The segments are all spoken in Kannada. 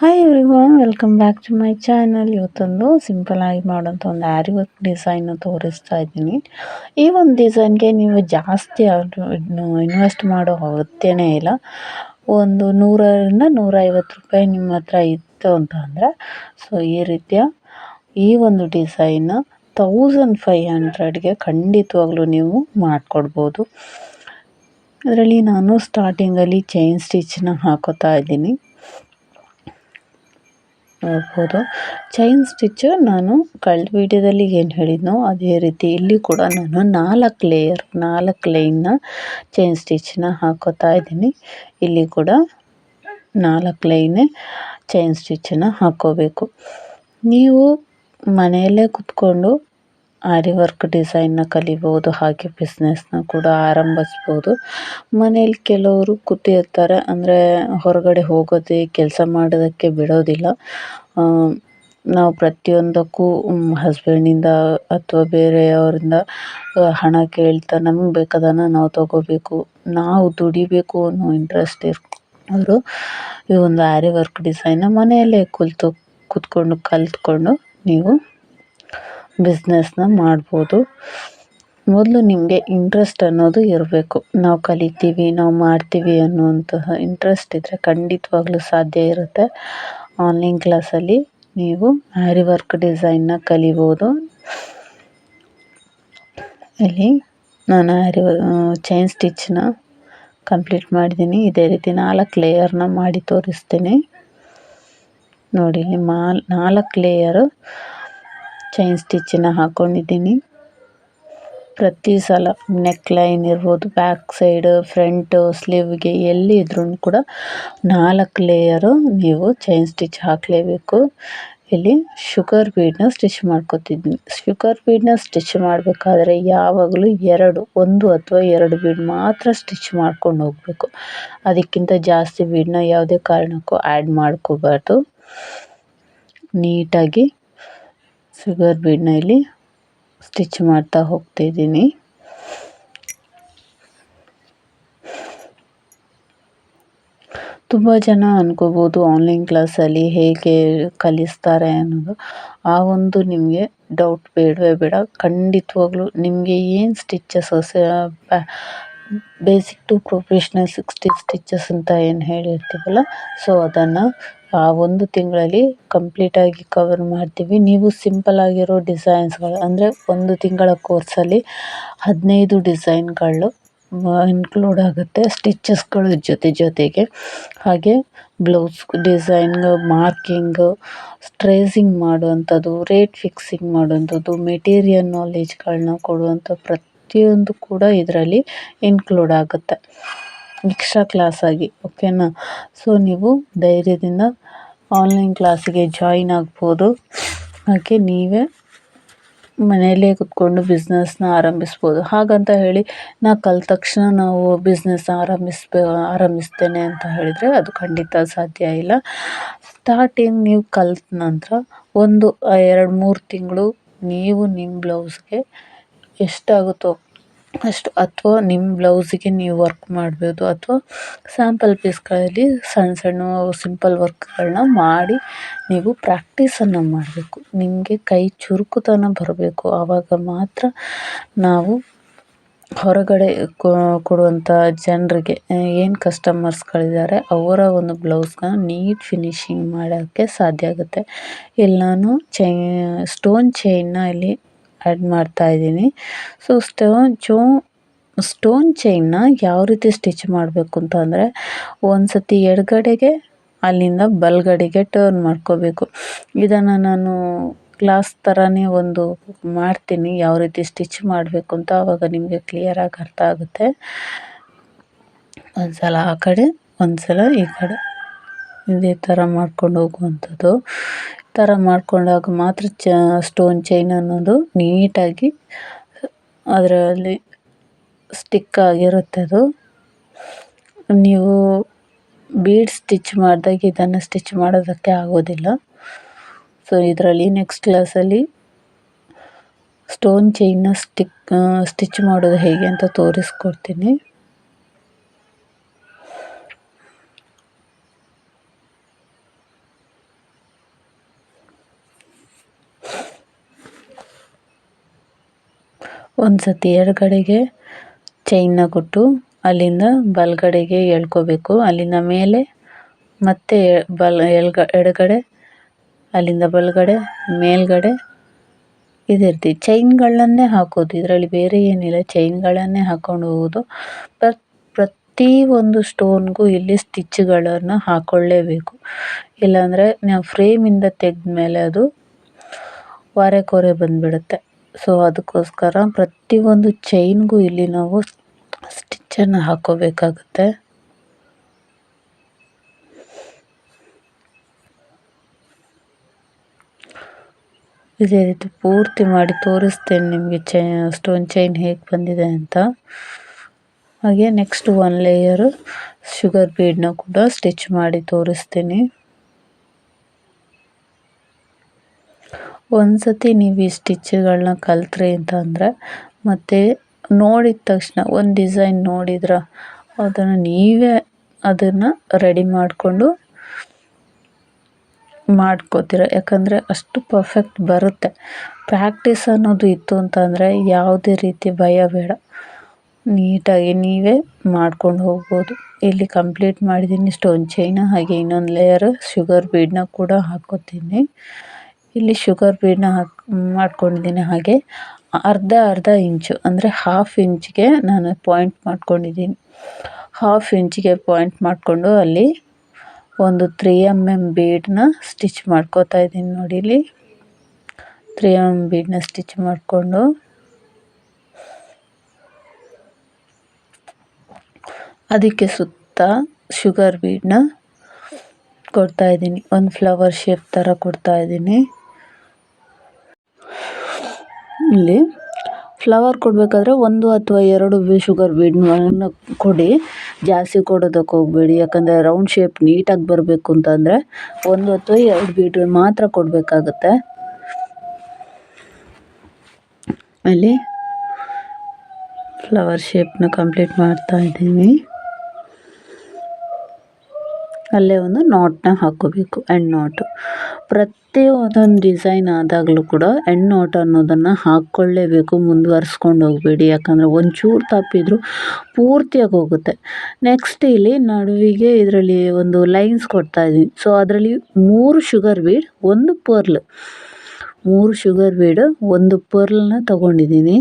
Hi everyone welcome back to my channel ಇವತ್ತೊಂದು ಸಿಂಪಲ್ ಆಗಿ ಮಾಡೋಂಥ ಒಂದು ಆರಿ ವರ್ಕ್ ಡಿಸೈನ್ ತೋರಿಸ್ತಾ ಇದ್ದೀನಿ. ಈ ಒಂದು ಡಿಸೈನ್ಗೆ ನೀವು ಜಾಸ್ತಿ ಇನ್ವೆಸ್ಟ್ ಮಾಡೋ ಅಗತ್ಯನೇ ಇಲ್ಲ. ಒಂದು ನೂರರಿಂದ ನೂರೈವತ್ತು ರೂಪಾಯಿ ನಿಮ್ಮ ಹತ್ರ ಇತ್ತು ಅಂತ ಅಂದರೆ ಸೊ ಈ ರೀತಿಯ ಈ ಒಂದು ಡಿಸೈನ್ ತೌಸಂಡ್ ಫೈವ್ ಹಂಡ್ರೆಡ್ಗೆ ಖಂಡಿತವಾಗ್ಲೂ ನೀವು ಮಾಡಿಕೊಡ್ಬೋದು. ಅದರಲ್ಲಿ ನಾನು ಸ್ಟಾರ್ಟಿಂಗಲ್ಲಿ ಚೈನ್ ಸ್ಟಿಚ್ನ ಹಾಕೋತಾ ಇದ್ದೀನಿ. ನೋಡ್ಬೋದು ಚೈನ್ ಸ್ಟಿಚ್ ನಾನು ಕಳೆದ ವೀಡಿಯೋದಲ್ಲಿ ಏನು ಹೇಳಿದ್ನೋ ಅದೇ ರೀತಿ ಇಲ್ಲಿ ಕೂಡ ನಾನು ನಾಲ್ಕು ಲೇಯರ್ ನಾಲ್ಕು ಲೈನ್ನ ಚೈನ್ ಸ್ಟಿಚ್ನ ಹಾಕೋತಾ ಇದ್ದೀನಿ. ಇಲ್ಲಿ ಕೂಡ ನಾಲ್ಕು ಲೈನೇ ಚೈನ್ ಸ್ಟಿಚ್ಚನ್ನು ಹಾಕ್ಕೋಬೇಕು ನೀವು ಮನೆಯಲ್ಲೇ ಕುತ್ಕೊಂಡು ಆರಿ ವರ್ಕ್ ಡಿಸೈನ್ನ ಕಲಿಬೋದು, ಹಾಗೆ ಬಿಸ್ನೆಸ್ನ ಕೂಡ ಆರಂಭಿಸ್ಬೋದು. ಮನೇಲಿ ಕೆಲವರು ಕೂತಿರ್ತಾರೆ, ಅಂದರೆ ಹೊರಗಡೆ ಹೋಗೋದೇ, ಕೆಲಸ ಮಾಡೋದಕ್ಕೆ ಬಿಡೋದಿಲ್ಲ. ನಾವು ಪ್ರತಿಯೊಂದಕ್ಕೂ ಹಸ್ಬೆಂಡಿಂದ ಅಥವಾ ಬೇರೆಯವರಿಂದ ಹಣ ಕೇಳ್ತಾ ನಮ್ಗೆ ಬೇಕಾದನ್ನು ನಾವು ತಗೋಬೇಕು, ನಾವು ದುಡಿಬೇಕು ಅನ್ನೋ ಇಂಟ್ರೆಸ್ಟ್ ಇರ್ ಅವರು ಈ ಒಂದು ಆರಿ ವರ್ಕ್ ಡಿಸೈನ್ನ ಮನೆಯಲ್ಲೇ ಕುಳಿತು ಕೂತ್ಕೊಂಡು, ಕಲಿತ್ಕೊಂಡು ನೀವು ಬಿಸ್ನೆಸ್ನ ಮಾಡ್ಬೋದು. ಮೊದಲು ನಿಮಗೆ ಇಂಟ್ರೆಸ್ಟ್ ಅನ್ನೋದು ಇರಬೇಕು. ನಾವು ಕಲಿತೀವಿ, ನಾವು ಮಾಡ್ತೀವಿ ಅನ್ನುವಂತಹ ಇಂಟ್ರೆಸ್ಟ್ ಇದ್ದರೆ ಖಂಡಿತವಾಗ್ಲೂ ಸಾಧ್ಯ ಇರುತ್ತೆ. ಆನ್ಲೈನ್ ಕ್ಲಾಸಲ್ಲಿ ನೀವು ಹ್ಯಾರಿ ವರ್ಕ್ ಡಿಸೈನ್ನ ಕಲಿಬೋದು. ಇಲ್ಲಿ ನಾನು ಹ್ಯಾರಿ ಚೈನ್ ಸ್ಟಿಚ್ನ ಕಂಪ್ಲೀಟ್ ಮಾಡಿದ್ದೀನಿ. ಇದೇ ರೀತಿ ನಾಲ್ಕು ಲೇಯರ್ನ ಮಾಡಿ ತೋರಿಸ್ತೀನಿ. ನೋಡಿ ಇಲ್ಲಿ ಮಾಲ್ ನಾಲ್ಕು ಲೇಯರು ಚೈನ್ ಸ್ಟಿಚ್ಚನ್ನ ಹಾಕೊಂಡಿದ್ದೀನಿ. ಪ್ರತಿ ಸಲ ನೆಕ್ ಲೈನ್ ಇರ್ಬೋದು ಬ್ಯಾಕ್ ಸೈಡ್ ಫ್ರಂಟು ಸ್ಲೀವ್ಗೆ ಎಲ್ಲಿ ಇದ್ರೂ ಕೂಡ ನಾಲ್ಕು ಲೇಯರು ನೀವು ಚೈನ್ ಸ್ಟಿಚ್ ಹಾಕಲೇಬೇಕು. ಇಲ್ಲಿ ಶುಗರ್ ಬೀಡ್ನ ಸ್ಟಿಚ್ ಮಾಡ್ಕೊತಿದ್ದೀನಿ ಶುಗರ್ ಬೀಡ್ನ ಸ್ಟಿಚ್ ಮಾಡಬೇಕಾದ್ರೆ ಯಾವಾಗಲೂ ಎರಡು, ಒಂದು ಅಥವಾ ಎರಡು ಬೀಡ್ ಮಾತ್ರ ಸ್ಟಿಚ್ ಮಾಡ್ಕೊಂಡು ಹೋಗಬೇಕು. ಅದಕ್ಕಿಂತ ಜಾಸ್ತಿ ಬೀಡನ್ನ ಯಾವುದೇ ಕಾರಣಕ್ಕೂ ಆ್ಯಡ್ ಮಾಡ್ಕೋಬಾರ್ದು. ನೀಟಾಗಿ ಶುಗರ್ ಬೀಡನ್ನ ಇಲ್ಲಿ ಸ್ಟಿಚ್ ಮಾಡ್ತಾ ಹೋಗ್ತಿದ್ದೀನಿ ತುಂಬ ಜನ ಅನ್ಕೋಬೋದು ಆನ್ಲೈನ್ ಕ್ಲಾಸಲ್ಲಿ ಹೇಗೆ ಕಲಿಸ್ತಾರೆ ಅನ್ನೋದು. ಆ ಒಂದು ನಿಮಗೆ ಡೌಟ್ ಬೇಡವೇ ಬೇಡ. ಖಂಡಿತವಾಗ್ಲೂ ನಿಮಗೆ ಏನು stitches basic to professional sixty stitches ಅಂತ ಏನು ಹೇಳಿರ್ತೀವಲ್ಲ ಸೊ ಅದನ್ನು ಆ ಒಂದು ತಿಂಗಳಲ್ಲಿ ಕಂಪ್ಲೀಟಾಗಿ ಕವರ್ ಮಾಡ್ತೀವಿ. ನೀವು ಸಿಂಪಲ್ ಆಗಿರೋ ಡಿಸೈನ್ಸ್ಗಳು ಅಂದರೆ ಒಂದು ತಿಂಗಳ ಕೋರ್ಸಲ್ಲಿ ಹದಿನೈದು ಡಿಸೈನ್ಗಳು ಇನ್ಕ್ಲೂಡ್ ಆಗುತ್ತೆ ಸ್ಟಿಚಸ್ಗಳ ಜೊತೆ ಜೊತೆಗೆ. ಹಾಗೆ ಬ್ಲೌಸ್ ಡಿಸೈನ್ ಮಾರ್ಕಿಂಗು ಸ್ಟ್ರೇಸಿಂಗ್ ಮಾಡುವಂಥದ್ದು ರೇಟ್ ಫಿಕ್ಸಿಂಗ್ ಮಾಡುವಂಥದ್ದು ಮೆಟೀರಿಯಲ್ ನಾಲೆಜ್ಗಳನ್ನ ಕೊಡುವಂಥ ಪ್ರತಿಯೊಂದು ಕೂಡ ಇದರಲ್ಲಿ ಇನ್ಕ್ಲೂಡ್ ಆಗುತ್ತೆ. ಎಕ್ಸ್ಟ್ರಾ ಕ್ಲಾಸಾಗಿ ಓಕೆನಾ ಸೊ ನೀವು ಧೈರ್ಯದಿಂದ ಆನ್ಲೈನ್ ಕ್ಲಾಸಿಗೆ ಜಾಯಿನ್ ಆಗ್ಬೋದು. ಹಾಗೆ ನೀವೇ ಮನೆಯಲ್ಲೇ ಕುತ್ಕೊಂಡು ಬಿಸ್ನೆಸ್ನ ಆರಂಭಿಸ್ಬೋದು. ಹಾಗಂತ ಹೇಳಿ, ನಾ ಕಲ್ ತಕ್ಷಣ ನಾವು ಬಿಸ್ನೆಸ್ ಆರಂಭಿಸ್ಬೇ, ಆರಂಭಿಸ್ತೇನೆ ಅಂತ ಹೇಳಿದರೆ ಅದು ಖಂಡಿತ ಸಾಧ್ಯ ಇಲ್ಲ. ಸ್ಟಾರ್ಟಿಂಗ್ ನೀವು ಕಲ್ತ ನಂತರ ಒಂದು ಎರಡು, ಮೂರು ತಿಂಗಳು ನೀವು ನಿಮ್ಮ ಬ್ಲೌಸ್ಗೆ ಎಷ್ಟಾಗುತ್ತೋ ಅಷ್ಟು, ಅಥವಾ ನಿಮ್ಮ ಬ್ಲೌಸಿಗೆ ನೀವು ವರ್ಕ್ ಮಾಡ್ಬೋದು, ಅಥವಾ ಸ್ಯಾಂಪಲ್ ಪೀಸ್ಗಳಲ್ಲಿ ಸಣ್ಣ ಸಣ್ಣ ಸಿಂಪಲ್ ವರ್ಕ್ಗಳನ್ನ ಮಾಡಿ ನೀವು ಪ್ರಾಕ್ಟೀಸನ್ನು ಮಾಡಬೇಕು. ನಿಮಗೆ ಕೈ ಚುರುಕುತನ ಬರಬೇಕು. ಆವಾಗ ಮಾತ್ರ ನಾವು ಹೊರಗಡೆ ಕೊಡುವಂಥ ಜನರಿಗೆ ಏನು ಕಸ್ಟಮರ್ಸ್ಗಳಿದ್ದಾರೆ ಅವರ ಒಂದು ಬ್ಲೌಸ್ನ ನೀಟ್ ಫಿನಿಶಿಂಗ್ ಮಾಡೋಕ್ಕೆ ಸಾಧ್ಯ ಆಗುತ್ತೆ. ಎಲ್ಲನೂ ಚೈ ಸ್ಟೋನ್ ಚೈನ್ನ ಇಲ್ಲಿ ಆ್ಯಡ್ ಮಾಡ್ತಾ ಇದ್ದೀನಿ. ಸೊ ಸ್ಟೋನ್ ಚೋ ಸ್ಟೋನ್ ಚೈನ್ನ ಯಾವ ರೀತಿ ಸ್ಟಿಚ್ ಮಾಡಬೇಕು ಅಂತ ಅಂದರೆ ಒಂದು ಸತಿ ಎಡಗಡೆಗೆ, ಅಲ್ಲಿಂದ ಬಲಗಡೆಗೆ ಟರ್ನ್ ಮಾಡ್ಕೋಬೇಕು. ಇದನ್ನು ನಾನು ಕ್ಲಾಸ್ ಥರನೇ ಒಂದು ಮಾಡ್ತೀನಿ, ಯಾವ ರೀತಿ ಸ್ಟಿಚ್ ಮಾಡಬೇಕು ಅಂತ ಆವಾಗ ನಿಮಗೆ ಕ್ಲಿಯರಾಗಿ ಅರ್ಥ ಆಗುತ್ತೆ. ಒಂದು ಸಲ ಆ ಕಡೆ ಒಂದು ಸಲ ಈ ಕಡೆ. ಇದೇ ಥರ ಮಾಡ್ಕೊಂಡು ಹೋಗುವಂಥದ್ದು. ಥರ ಮಾಡ್ಕೊಂಡಾಗ ಮಾತ್ರ ಚ ಸ್ಟೋನ್ ಚೈನ್ ಅನ್ನೋದು ನೀಟಾಗಿ ಅದರಲ್ಲಿ ಸ್ಟಿಕ್ ಆಗಿರುತ್ತೆ ಅದು. ನೀವು ಬೀಡ್ ಸ್ಟಿಚ್ ಮಾಡಿದಾಗ ಇದನ್ನು ಸ್ಟಿಚ್ ಮಾಡೋದಕ್ಕೆ ಆಗೋದಿಲ್ಲ. ಸೊ ಇದರಲ್ಲಿ ನೆಕ್ಸ್ಟ್ ಕ್ಲಾಸಲ್ಲಿ ಸ್ಟೋನ್ ಚೈನ್ನ ಸ್ಟಿಕ್ ಸ್ಟಿಚ್ ಮಾಡೋದು ಹೇಗೆ ಅಂತ ತೋರಿಸ್ಕೊಡ್ತೀನಿ. ಒಂದು ಸತಿ ಎಡಗಡೆಗೆ ಚೈನ್ನ ಕೊಟ್ಟು ಅಲ್ಲಿಂದ ಬಲಗಡೆಗೆ ಎಳ್ಕೋಬೇಕು. ಅಲ್ಲಿಂದ ಮೇಲೆ ಮತ್ತೆ ಬಲ ಎಲ್ಗ ಎಡಗಡೆ, ಅಲ್ಲಿಂದ ಬಲಗಡೆ, ಮೇಲ್ಗಡೆ ಇದಿರ್ತಿ. ರೀತಿ ಚೈನ್ಗಳನ್ನೇ ಹಾಕೋದು. ಇದರಲ್ಲಿ ಬೇರೆ ಏನಿಲ್ಲ. ಚೈನ್ಗಳನ್ನೇ ಹಾಕ್ಕೊಂಡು ಹೋಗೋದು. ಪ್ರತಿ ಒಂದು ಸ್ಟೋನ್ಗೂ ಇಲ್ಲಿ ಸ್ಟಿಚ್ಗಳನ್ನು ಹಾಕ್ಕೊಳ್ಳೇಬೇಕು ಇಲ್ಲಾಂದರೆ ನಾವು ಫ್ರೇಮಿಂದ ತೆಗೆದ ಮೇಲೆ ಅದು ವಾರೆ ಕೊರೆ ಬಂದುಬಿಡುತ್ತೆ. ಸೊ ಅದಕ್ಕೋಸ್ಕರ ಪ್ರತಿಯೊಂದು ಚೈನ್ಗೂ ಇಲ್ಲಿ ನಾವು ಸ್ಟಿಚ್ಚನ್ನು ಹಾಕೋಬೇಕಾಗುತ್ತೆ. ಇದೇ ರೀತಿ ಪೂರ್ತಿ ಮಾಡಿ ತೋರಿಸ್ತೇನೆ ನಿಮಗೆ ಚೈ ಸ್ಟೋನ್ ಚೈನ್ ಹೇಗೆ ಬಂದಿದೆ ಅಂತ. ಹಾಗೆ ನೆಕ್ಸ್ಟ್ ಒನ್ ಲೇಯರು ಶುಗರ್ ಬೀಡನ್ನ ಕೂಡ ಸ್ಟಿಚ್ ಮಾಡಿ ತೋರಿಸ್ತೀನಿ. ಒಂದು ಸತಿ ನೀವು ಈ ಸ್ಟಿಚ್ಗಳನ್ನ ಕಲಿತ್ರಿ ಅಂತಂದರೆ ಮತ್ತು ನೋಡಿದ ತಕ್ಷಣ, ಒಂದು ಡಿಸೈನ್ ನೋಡಿದ್ರೆ ಅದನ್ನು ನೀವೇ ಅದನ್ನು ರೆಡಿ ಮಾಡಿಕೊಂಡು ಮಾಡ್ಕೋತೀರ. ಯಾಕಂದರೆ ಅಷ್ಟು ಪರ್ಫೆಕ್ಟ್ ಬರುತ್ತೆ. ಪ್ರಾಕ್ಟೀಸ್ ಅನ್ನೋದು ಇತ್ತು ಅಂತಂದರೆ ಯಾವುದೇ ರೀತಿ ಭಯ ಬೇಡ. ನೀಟಾಗಿ ನೀವೇ ಮಾಡ್ಕೊಂಡು ಹೋಗ್ಬೋದು. ಇಲ್ಲಿ ಕಂಪ್ಲೀಟ್ ಮಾಡಿದ್ದೀನಿ. ಸ್ಟೋನ್ ಚೈನ ಹಾಗೆ ಇನ್ನೊಂದು ಲೇಯರ್ ಶುಗರ್ ಬೀಡನ್ನ ಕೂಡ ಹಾಕ್ಕೋತೀನಿ ಇಲ್ಲಿ ಶುಗರ್ ಬೀಡನ್ನ ಹಾಕಿ, ಮಾಡ್ಕೊಂಡಿದ್ದೀನಿ ಹಾಗೆ. ಅರ್ಧ ಅರ್ಧ ಇಂಚು, ಅಂದರೆ ಹಾಫ್ ಇಂಚ್ಗೆ ನಾನು ಪಾಯಿಂಟ್ ಮಾಡ್ಕೊಂಡಿದ್ದೀನಿ. ಹಾಫ್ ಇಂಚಿಗೆ ಪಾಯಿಂಟ್ ಮಾಡಿಕೊಂಡು ಅಲ್ಲಿ ಒಂದು ತ್ರೀ ಎಂ ಎಂ ಬೀಡನ್ನ ಸ್ಟಿಚ್ ಮಾಡ್ಕೋತಾ ಇದ್ದೀನಿ ನೋಡಿ ಇಲ್ಲಿ. ತ್ರೀ ಎಂ ಎಂ ಬೀಡನ್ನ ಸ್ಟಿಚ್ ಮಾಡಿಕೊಂಡು. ಅದಕ್ಕೆ ಸುತ್ತ ಶುಗರ್ ಬೀಡನ್ನ ಕೊಡ್ತಾಯಿದ್ದೀನಿ ಒಂದು ಫ್ಲವರ್ ಶೇಪ್ ಥರ ಕೊಡ್ತಾ ಇದ್ದೀನಿ. ಇಲ್ಲಿ ಫ್ಲವರ್ ಕೊಡಬೇಕಾದ್ರೆ ಒಂದು ಅಥವಾ ಎರಡು ಶುಗರ್ ಬೀಡ್ಗಳನ್ನು ಕೊಡಿ. ಜಾಸ್ತಿ ಕೊಡೋದಕ್ಕೆ ಹೋಗಬೇಡಿ. ಯಾಕಂದರೆ ರೌಂಡ್ ಶೇಪ್ ನೀಟಾಗಿ ಬರಬೇಕು ಅಂತಂದರೆ ಒಂದು ಅಥವಾ ಎರಡು ಬೀಡ್ ಮಾತ್ರ ಕೊಡಬೇಕಾಗತ್ತೆ. ಅಲ್ಲಿ ಫ್ಲವರ್ ಶೇಪ್ನ ಕಂಪ್ಲೀಟ್ ಮಾಡ್ತಾ ಇದ್ದೀನಿ. ಅಲ್ಲೇ ಒಂದು ನಾಟ್ನ ಹಾಕ್ಕೋಬೇಕು ಎಂಡ್ ನಾಟು ಪ್ರತಿಯೊಂದೊಂದು ಡಿಸೈನ್ ಆದಾಗಲೂ ಕೂಡ ಎಂಡ್ ನಾಟ್ ಅನ್ನೋದನ್ನು ಹಾಕ್ಕೊಳ್ಳೇಬೇಕು, ಮುಂದುವರ್ಸ್ಕೊಂಡು ಹೋಗಬೇಡಿ. ಯಾಕಂದರೆ ಒಂಚೂರು ತಪ್ಪಿದ್ರು ಪೂರ್ತಿಯಾಗಿ ಹೋಗುತ್ತೆ. ನೆಕ್ಸ್ಟ್ ಇಲ್ಲಿ ನಡುವಿಗೆ ಇದರಲ್ಲಿ ಒಂದು ಲೈನ್ಸ್ ಕೊಡ್ತಾ ಇದ್ದೀನಿ. ಸೊ ಅದರಲ್ಲಿ ಮೂರು ಶುಗರ್ ಬೀಡ್ ಒಂದು ಪರ್ಲ್ ಮೂರು ಶುಗರ್ ಬೀಡ್ ಒಂದು ಪರ್ಲನ್ನ ತಗೊಂಡಿದ್ದೀನಿ.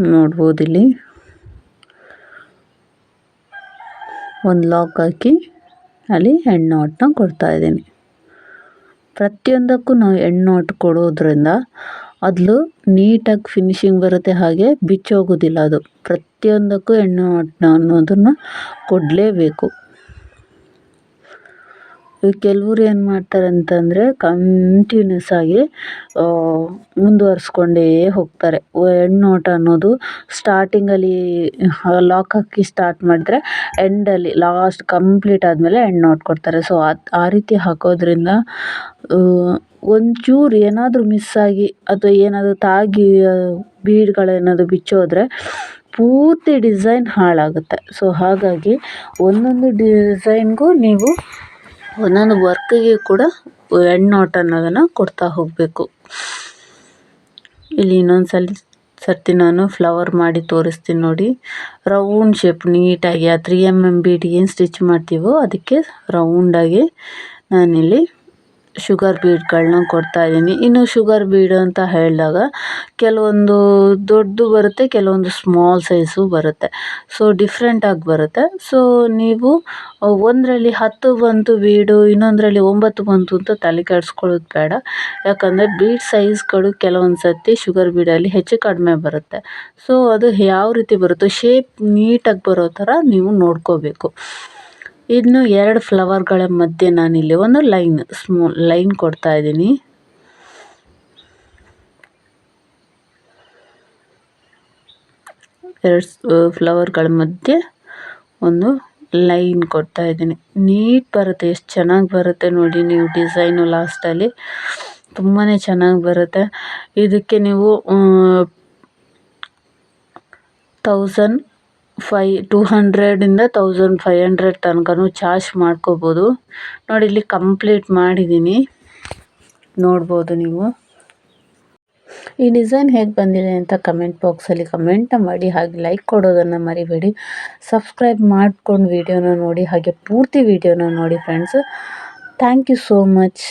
ನೋಡ್ಬೋದು ಇಲ್ಲಿ ಒಂದು ಲಾಕ್ ಹಾಕಿ ಅಲ್ಲಿ ಹೆಣ್ಣು ಕೊಡ್ತಾ ಇದ್ದೀನಿ. ಪ್ರತಿಯೊಂದಕ್ಕೂ ನಾವು ಹೆಣ್ಣು ನೋಟ್ ಕೊಡೋದ್ರಿಂದ ಅದು ನೀಟಾಗಿ ಫಿನಿಶಿಂಗ್ ಬರುತ್ತೆ ಹಾಗೆ ಬಿಚ್ಚೋಗೋದಿಲ್ಲ ಅದು. ಪ್ರತಿಯೊಂದಕ್ಕೂ ಹೆಣ್ಣು ನಾಟನ್ನ ಅನ್ನೋದನ್ನು ಕೊಡಲೇಬೇಕು. ಕೆಲವ್ರು ಏನು ಮಾಡ್ತಾರೆ ಅಂತಂದರೆ ಕಂಟಿನ್ಯೂಸ್ ಆಗಿ ಮುಂದುವರ್ಸ್ಕೊಂಡೇ ಹೋಗ್ತಾರೆ. ಹೆಣ್ಣೋಟ ಅನ್ನೋದು ಸ್ಟಾರ್ಟಿಂಗಲ್ಲಿ ಲಾಕ್ ಹಾಕಿ ಸ್ಟಾರ್ಟ್ ಮಾಡಿದ್ರೆ ಎಂಡಲ್ಲಿ ಲಾಸ್ಟ್ ಕಂಪ್ಲೀಟ್ ಆದಮೇಲೆ ನೋಟ್ ಕೊಡ್ತಾರೆ. ಸೊ ಅದು ಆ ರೀತಿ ಹಾಕೋದ್ರಿಂದ ಒಂಚೂರು ಏನಾದರೂ ಮಿಸ್ ಆಗಿ ಅಥವಾ ಏನಾದರೂ ತಾಗಿ ಬೀಡ್ಗಳೇನಾದರೂ ಬಿಚ್ಚೋದ್ರೆ ಪೂರ್ತಿ ಡಿಸೈನ್ ಹಾಳಾಗುತ್ತೆ. ಸೊ ಹಾಗಾಗಿ ಒಂದೊಂದು ಡಿಸೈನ್ಗೂ ನೀವು ಒಂದೊಂದು ವರ್ಕಿಗೆ ಕೂಡ ಎಂಡ್ ಹೆಣ್ಣೋಟ ಅನ್ನೋದನ್ನು ಕೊಡ್ತಾ ಹೋಗಬೇಕು. ಇಲ್ಲಿ ಇನ್ನೊಂದು ಸಲ, ಸರ್ತಿ ನಾನು ಫ್ಲವರ್ ಮಾಡಿ ತೋರಿಸ್ತೀನಿ ನೋಡಿ. ರೌಂಡ್ ಶೇಪ್ ನೀಟಾಗಿ ಆ ತ್ರೀ ಎಂ ಎಂ ಬೀಡಿಗೆ ಏನು ಸ್ಟಿಚ್ ಮಾಡ್ತೀವೋ ಅದಕ್ಕೆ ರೌಂಡಾಗಿ ನಾನಿಲ್ಲಿ ಶುಗರ್ ಬೀಡ್ಗಳನ್ನ ಕೊಡ್ತಾಯಿದ್ದೀನಿ ಇನ್ನು ಶುಗರ್ ಬೀಡ್ ಅಂತ ಹೇಳಿದಾಗ ಕೆಲವೊಂದು ದೊಡ್ಡದು ಬರುತ್ತೆ, ಕೆಲವೊಂದು ಸ್ಮಾಲ್ ಸೈಜು ಬರುತ್ತೆ. ಸೊ ಡಿಫ್ರೆಂಟಾಗಿ ಬರುತ್ತೆ. ಸೊ ನೀವು ಒಂದರಲ್ಲಿ ಹತ್ತು ಬಂತು ಬೀಡು, ಇನ್ನೊಂದರಲ್ಲಿ ಒಂಬತ್ತು ಬಂತು ಅಂತ ತಲೆ ಕೆಡಿಸ್ಕೊಳ್ಳೋದು ಬೇಡ. ಯಾಕಂದರೆ ಬೀಡ್ ಸೈಜ್ಗಳು ಕೆಲವೊಂದು ಸರ್ತಿ ಶುಗರ್ ಬೀಡಲ್ಲಿ ಹೆಚ್ಚು ಕಡಿಮೆ ಬರುತ್ತೆ. ಸೊ ಅದು ಯಾವ ರೀತಿ ಬರುತ್ತೋ ಶೇಪ್ ನೀಟಾಗಿ ಬರೋ ಥರ ನೀವು ನೋಡ್ಕೋಬೇಕು. ಇನ್ನು ಎರಡು ಫ್ಲವರ್ಗಳ ಮಧ್ಯೆ ನಾನಿಲ್ಲಿ ಒಂದು ಲೈನ್ ಸ್ಮೂ ಲೈನ್ ಕೊಡ್ತಾ ಇದ್ದೀನಿ. ಎರಡು ಫ್ಲವರ್ಗಳ ಮಧ್ಯೆ ಒಂದು ಲೈನ್ ಕೊಡ್ತಾ ಇದ್ದೀನಿ. ನೀಟ್ ಬರುತ್ತೆ, ಎಷ್ಟು ಚೆನ್ನಾಗಿ ಬರುತ್ತೆ ನೋಡಿ ನೀವು ಡಿಸೈನು ಲಾಸ್ಟಲ್ಲಿ ತುಂಬಾ ಚೆನ್ನಾಗಿ ಬರುತ್ತೆ. ಇದಕ್ಕೆ ನೀವು ತೌಸಂಡ್ ಫೈ ಟೂ ಹಂಡ್ರೆಡಿಂದ ತೌಸಂಡ್ ಫೈ ಹಂಡ್ರೆಡ್ ತನಕನೂ ಚಾರ್ಜ್ ಮಾಡ್ಕೋಬೋದು. ನೋಡಿ, ಇಲ್ಲಿ ಕಂಪ್ಲೀಟ್ ಮಾಡಿದ್ದೀನಿ ನೋಡ್ಬೋದು ನೀವು. ಈ ಡಿಸೈನ್ ಹೇಗೆ ಬಂದಿದೆ ಅಂತ ಕಮೆಂಟ್ ಬಾಕ್ಸಲ್ಲಿ ಕಮೆಂಟ್ನ ಮಾಡಿ, ಹಾಗೆ ಲೈಕ್ ಕೊಡೋದನ್ನು ಮರಿಬೇಡಿ. ಸಬ್ಸ್ಕ್ರೈಬ್ ಮಾಡ್ಕೊಂಡು ವಿಡಿಯೋನ ನೋಡಿ, ಹಾಗೆ ಪೂರ್ತಿ ವಿಡಿಯೋನ ನೋಡಿ friends thank you so much